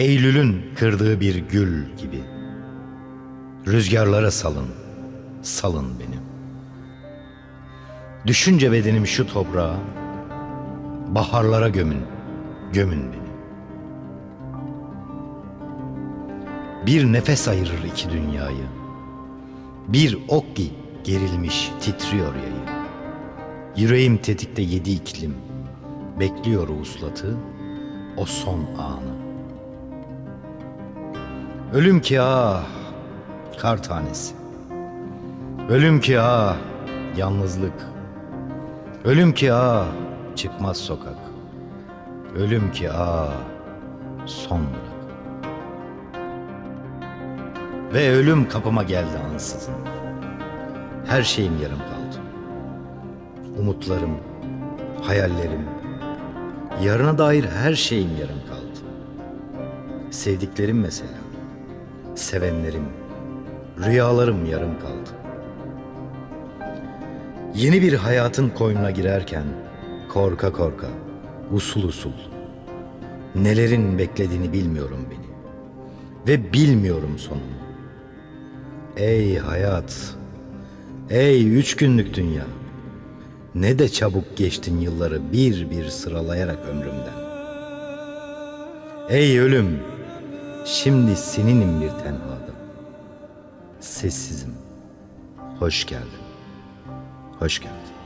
Eylül'ün kırdığı bir gül gibi. Rüzgarlara salın, salın beni. Düşünce bedenim şu toprağa, baharlara gömün, gömün beni. Bir nefes ayırır iki dünyayı. Bir ok ki gerilmiş titriyor yayı. Yüreğim tetikte yedi iklim. Bekliyor uslatı, o son anı. Ölüm ki ah, kar tanesi. Ölüm ki ah, yalnızlık. Ölüm ki ah, çıkmaz sokak. Ölüm ki ah, son bırak. Ve ölüm kapıma geldi ansızın. Her şeyim yarım kaldı. Umutlarım, hayallerim, yarına dair her şeyim yarım kaldı. Sevdiklerim mesela, sevenlerim, rüyalarım yarım kaldı. Yeni bir hayatın koynuna girerken korka korka, usul usul, nelerin beklediğini bilmiyorum beni ve bilmiyorum sonunu. Ey hayat, ey üç günlük dünya. Ne de çabuk geçtin yılları bir bir sıralayarak ömrümden. Ey ölüm, şimdi seninim bir tenhada. Sessizim. Hoş geldin. Hoş geldin.